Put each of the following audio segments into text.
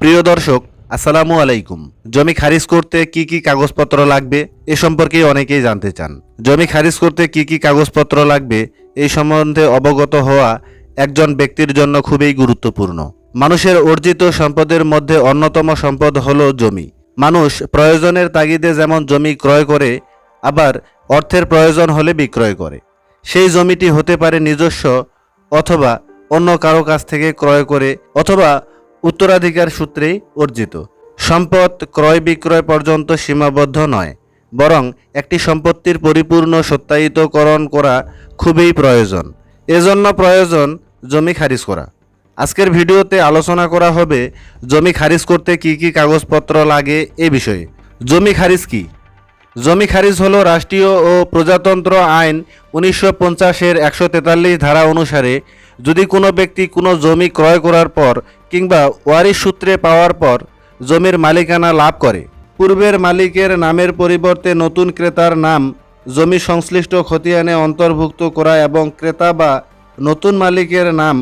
প্রিয় দর্শক, আসসালামু আলাইকুম। জমি খারিজ করতে কি কি কাগজপত্র লাগবে এ সম্পর্কে অনেকেই জানতে চান। জমি খারিজ করতে কি কি কাগজপত্র লাগবে এই সম্বন্ধে অবগত হওয়া একজন ব্যক্তির জন্য খুবই গুরুত্বপূর্ণ। মানুষের অর্জিত সম্পদের মধ্যে অন্যতম সম্পদ হলো জমি। মানুষ প্রয়োজনের তাগিদে যেমন জমি ক্রয় করে, আবার অর্থের প্রয়োজন হলে বিক্রয় করে। সেই জমিটি হতে পারে নিজস্ব অথবা অন্য কারও কাছ থেকে ক্রয় করে, অথবা উত্তরাধিকার সূত্রেই অর্জিত। সম্পদ ক্রয় বিক্রয় পর্যন্ত সীমাবদ্ধ নয়, বরং একটি সম্পত্তির পরিপূর্ণ সত্যায়িতকরণ করা খুবই প্রয়োজন। এজন্য প্রয়োজন জমি খারিজ করা। আজকের ভিডিওতে আলোচনা করা হবে জমি খারিজ করতে কি কি কাগজপত্র লাগে এ বিষয়ে। জমি খারিজ কি? জমি খারিজ হলো রাষ্ট্রীয় ও প্রজাতন্ত্র আইন উনিশশো পঞ্চাশের একশো তেতাল্লিশ ধারা অনুসারে যদি কোনো ব্যক্তি কোনো জমি ক্রয় করার পর কিংবা ওয়ারিশ সূত্রে পাওয়ার পর জমির মালিকানা লাভ করে। পূর্বের মালিকের নামের পরিবর্তে নতুন ক্রেতার নাম জমি সংশ্লিষ্ট খতিয়ানে অন্তর্ভুক্ত করা এবং ক্রেতা বা নতুন মালিকের নাম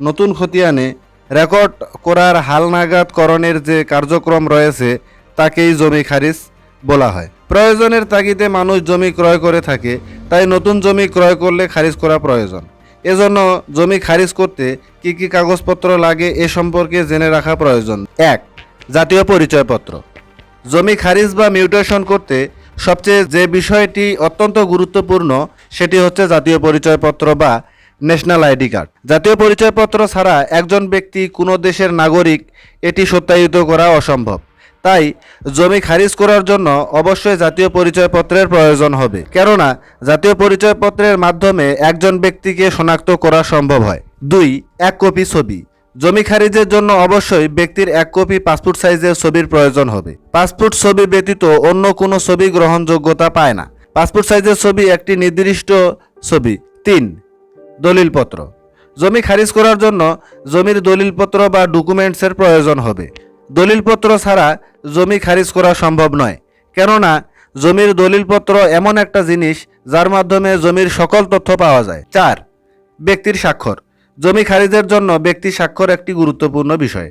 নতুন খতিয়ানে রেকর্ড করার হালনাগাদকরণের যে কার্যক্রম রয়েছে, তাকেই জমি খারিজ বলা হয়। প্রয়োজনের তাগিদে মানুষ জমি ক্রয় করে থাকে, তাই নতুন জমি ক্রয় করলে খারিজ করা প্রয়োজন। এজন্য জমি খারিজ করতে কি কি কাগজপত্র লাগে এ সম্পর্কে জেনে রাখা প্রয়োজন। এক, জাতীয় পরিচয়পত্র। জমি খারিজ বা মিউটেশন করতে সবচেয়ে যে বিষয়টি অত্যন্ত গুরুত্বপূর্ণ সেটি হচ্ছে জাতীয় পরিচয়পত্র বা ন্যাশনাল আইডি কার্ড। জাতীয় পরিচয়পত্র ছাড়া একজন ব্যক্তি কোনো দেশের নাগরিক এটি সত্যায়িত করা অসম্ভব। তাই জমি খারিজ করার জন্য অবশ্যই জাতীয় পরিচয়পত্রের প্রয়োজন হবে। কেননা, জাতীয় পরিচয়পত্রের মাধ্যমে একজন ব্যক্তিকে শনাক্ত করা সম্ভব হয়। দুই, এক কপি ছবি। জমি খারিজের জন্য অবশ্যই ব্যক্তির এক কপি পাসপোর্ট সাইজের ছবির প্রয়োজন হবে। পাসপোর্ট ছবি ব্যতীত অন্য কোনো ছবি গ্রহণযোগ্যতা পায় না। পাসপোর্ট সাইজের ছবি একটি নির্দিষ্ট ছবি। তিন, দলিলপত্র। জমি খারিজ করার জন্য জমির দলিলপত্র বা ডকুমেন্টসের প্রয়োজন হবে। দলিলপত্র ছাড়া জমি খারিজ করা সম্ভব নয়। কেননা, জমির দলিলপত্র এমন একটা জিনিস যার মাধ্যমে জমির সকল তথ্য পাওয়া যায়। চার, ব্যক্তির স্বাক্ষর। জমি খারিজের জন্য ব্যক্তি স্বাক্ষর একটি গুরুত্বপূর্ণ বিষয়।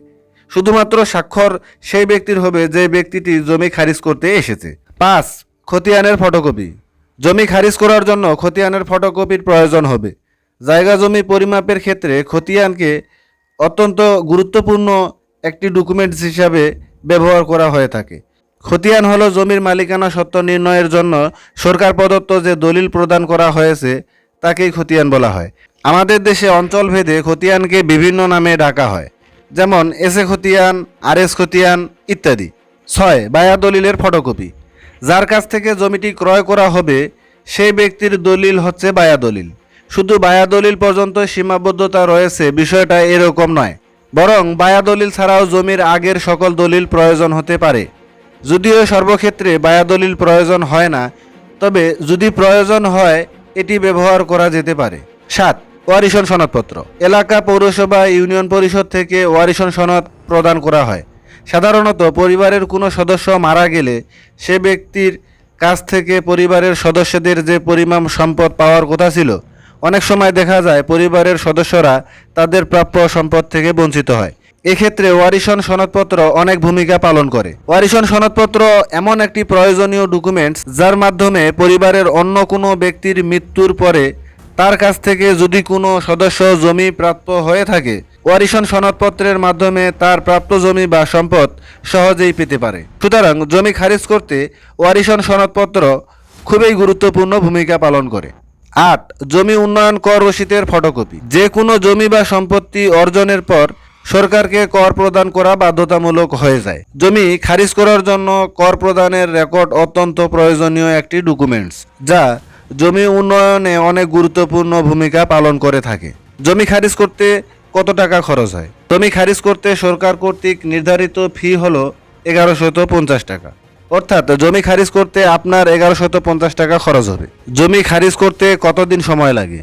শুধুমাত্র স্বাক্ষর সেই ব্যক্তির হবে যে ব্যক্তিটি জমি খারিজ করতে এসেছে। পাঁচ, খতিয়ানের ফটোকপি। জমি খারিজ করার জন্য খতিয়ানের ফটোকপির প্রয়োজন হবে। জায়গা জমি পরিমাপের ক্ষেত্রে খতিয়ানকে অত্যন্ত গুরুত্বপূর্ণ একটি ডকুমেন্টস হিসাবে ব্যবহার করা হয়ে থাকে। খতিয়ান হলো জমির মালিকানা সত্ত্ব নির্ণয়ের জন্য সরকার প্রদত্ত যে দলিল প্রদান করা হয়েছে, তাকেই খতিয়ান বলা হয়। আমাদের দেশে অঞ্চলভেদে খতিয়ানকে বিভিন্ন নামে ডাকা হয়। যেমন এস এ খতিয়ান আর এস খতিয়ান ইত্যাদি। ছয়, বায়া দলিলের ফটোকপি যার কাছ থেকে জমিটি ক্রয় করা হবে, সেই ব্যক্তির দলিল হচ্ছে বায়া দলিল। শুধু বায়া দলিল পর্যন্ত সীমাবদ্ধতা রয়েছে, বিষয়টা এরকম নয়। বরং বায়া দলিল ছাড়াও জমির আগের সকল দলিল প্রয়োজন হতে পারে। যদিও সর্বক্ষেত্রে বায়া দলিল প্রয়োজন হয় না, তবে যদি প্রয়োজন হয়, এটি ব্যবহার করা যেতে পারে। সাত, ওয়ারিশন সনদপত্র। এলাকা পৌরসভা ইউনিয়ন পরিষদ থেকে ওয়ারিশন সনদ প্রদান করা হয়। সাধারণত পরিবারের কোনো সদস্য মারা গেলে সে ব্যক্তির কাছ থেকে পরিবারের সদস্যদের যে পরিমাণ সম্পদ পাওয়ার কথা ছিল অনেক সময় দেখা যায় পরিবারের সদস্যরা তাদের প্রাপ্য সম্পদ থেকে বঞ্চিত হয়। এক্ষেত্রে ওয়ারিশন সনদপত্র অনেক ভূমিকা পালন করে। ওয়ারিশন সনদপত্র এমন একটি প্রয়োজনীয় ডকুমেন্টস যার মাধ্যমে পরিবারের অন্য কোনো ব্যক্তির মৃত্যুর পরে তার কাছ থেকে যদি কোনো সদস্য জমি প্রাপ্ত হয়ে থাকে ওয়ারিশন সনদপত্রের মাধ্যমে তার প্রাপ্ত জমি বা সম্পদ সহজেই পেতে পারে। সুতরাং জমি খারিজ করতে ওয়ারিশন সনদপত্র খুবই গুরুত্বপূর্ণ ভূমিকা পালন করে। আট, জমি উন্নয়ন কর রসিদের ফটোকপি। যে কোনো জমি বা সম্পত্তি অর্জনের পর সরকারকে কর প্রদান করা বাধ্যতামূলক হয়ে যায়। জমি খারিজ করার জন্য কর প্রদানের রেকর্ড অত্যন্ত প্রয়োজনীয় একটি ডকুমেন্টস, যা জমি উন্নয়নে অনেক গুরুত্বপূর্ণ ভূমিকা পালন করে থাকে। জমি খারিজ করতে কত টাকা খরচ হয়? জমি খারিজ করতে সরকার কর্তৃক নির্ধারিত ফি হলো এগারোশত পঞ্চাশ টাকা। অর্থাৎ জমি খারিজ করতে আপনার এগারোশত পঞ্চাশ টাকা খরচ হবে। জমি খারিজ করতে কতদিন সময় লাগে?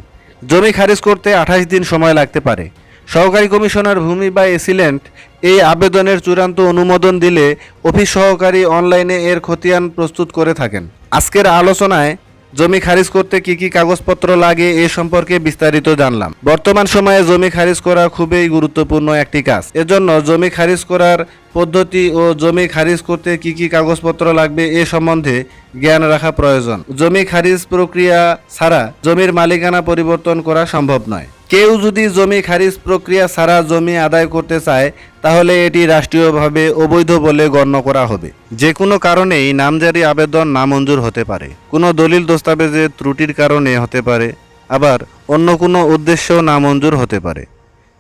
জমি খারিজ করতে আঠাশ দিন সময় লাগতে পারে। সহকারী কমিশনার ভূমি বা এসিলেন্ট এই আবেদনের চূড়ান্ত অনুমোদন দিলে অফিস সহকারী অনলাইনে এর খতিয়ান প্রস্তুত করে থাকেন। আজকের আলোচনায় জমি খারিজ করতে কি কি কাগজপত্র লাগে এ সম্পর্কে বিস্তারিত জানলাম। বর্তমান সময়ে জমি খারিজ করা খুবই গুরুত্বপূর্ণ একটি কাজ। এজন্য জমি খারিজ করার পদ্ধতি ও জমি খারিজ করতে কি কি কাগজপত্র লাগবে এ সম্বন্ধে জ্ঞান রাখা প্রয়োজন। জমি খারিজ প্রক্রিয়া ছাড়া জমির মালিকানা পরিবর্তন করা সম্ভব নয়। কেউ যদি জমি খারিজ প্রক্রিয়া ছাড়া জমি আদায় করতে চায়, তাহলে এটি রাষ্ট্রীয়ভাবে অবৈধ বলে গণ্য করা হবে। যে কোনো কারণেই নামজারি আবেদন নামঞ্জুর হতে পারে। কোনো দলিল দস্তাবেজে ত্রুটির কারণে হতে পারে, আবার অন্য কোনো উদ্দেশ্যেও নামঞ্জুর হতে পারে।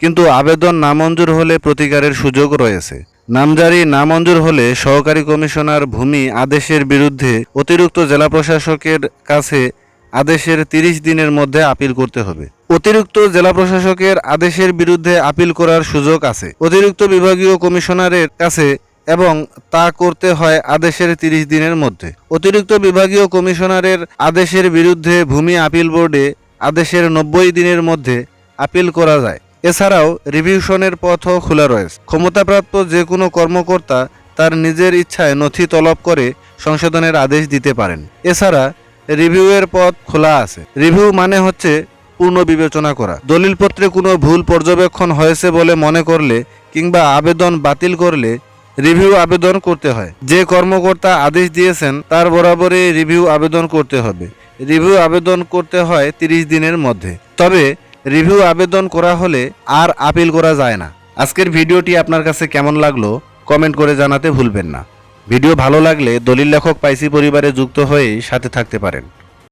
কিন্তু আবেদন নামঞ্জুর হলে প্রতিকারের সুযোগ রয়েছে। নামজারি নামঞ্জুর হলে সহকারী কমিশনার ভূমি আদেশের বিরুদ্ধে অতিরিক্ত জেলা প্রশাসকের কাছে আদেশের তিরিশ দিনের মধ্যে আপিল করতে হবে। অতিরিক্ত জেলা প্রশাসকের আদেশের বিরুদ্ধে আপিল করার সুযোগ আছে। অতিরিক্ত বিভাগীয় কমিশনারের কাছে এবং তা করতে হয় আদেশের তিরিশ দিনের মধ্যে। অতিরিক্ত বিভাগীয় কমিশনারের আদেশের বিরুদ্ধে ভূমি আপিল বোর্ডে আদেশের নব্বই দিনের মধ্যে আপিল করা যায়। এছাড়াও রিভিউশনের পথও খোলা রয়েছে। ক্ষমতাপ্রাপ্ত যে কোনো কর্মকর্তা তার নিজের ইচ্ছায় নথি তলব করে সংশোধনের আদেশ দিতে পারেন। এছাড়া রিভিউয়ের পথ খোলা আছে। রিভিউ মানে হচ্ছে পূর্ণ বিবেচনা করা। দলিলপত্রে কোনো ভুল পর্যবেক্ষণ হয়েছে বলে মনে করলে কিংবা আবেদন বাতিল করলে রিভিউ আবেদন করতে হয়। যে কর্মকর্তা আদেশ দিয়েছেন, তার বরাবরই রিভিউ আবেদন করতে হবে। রিভিউ আবেদন করতে হয় তিরিশ দিনের মধ্যে। তবে রিভিউ আবেদন করা হলে আর আপিল করা যায় না। আজকের ভিডিওটি আপনার কাছে কেমন লাগল, কমেন্ট করে জানাতে ভুলবেন না। ভিডিও ভালো লাগলে দলিল লেখক পাইসি পরিবারে যুক্ত হয়ে সাথে থাকতে পারেন।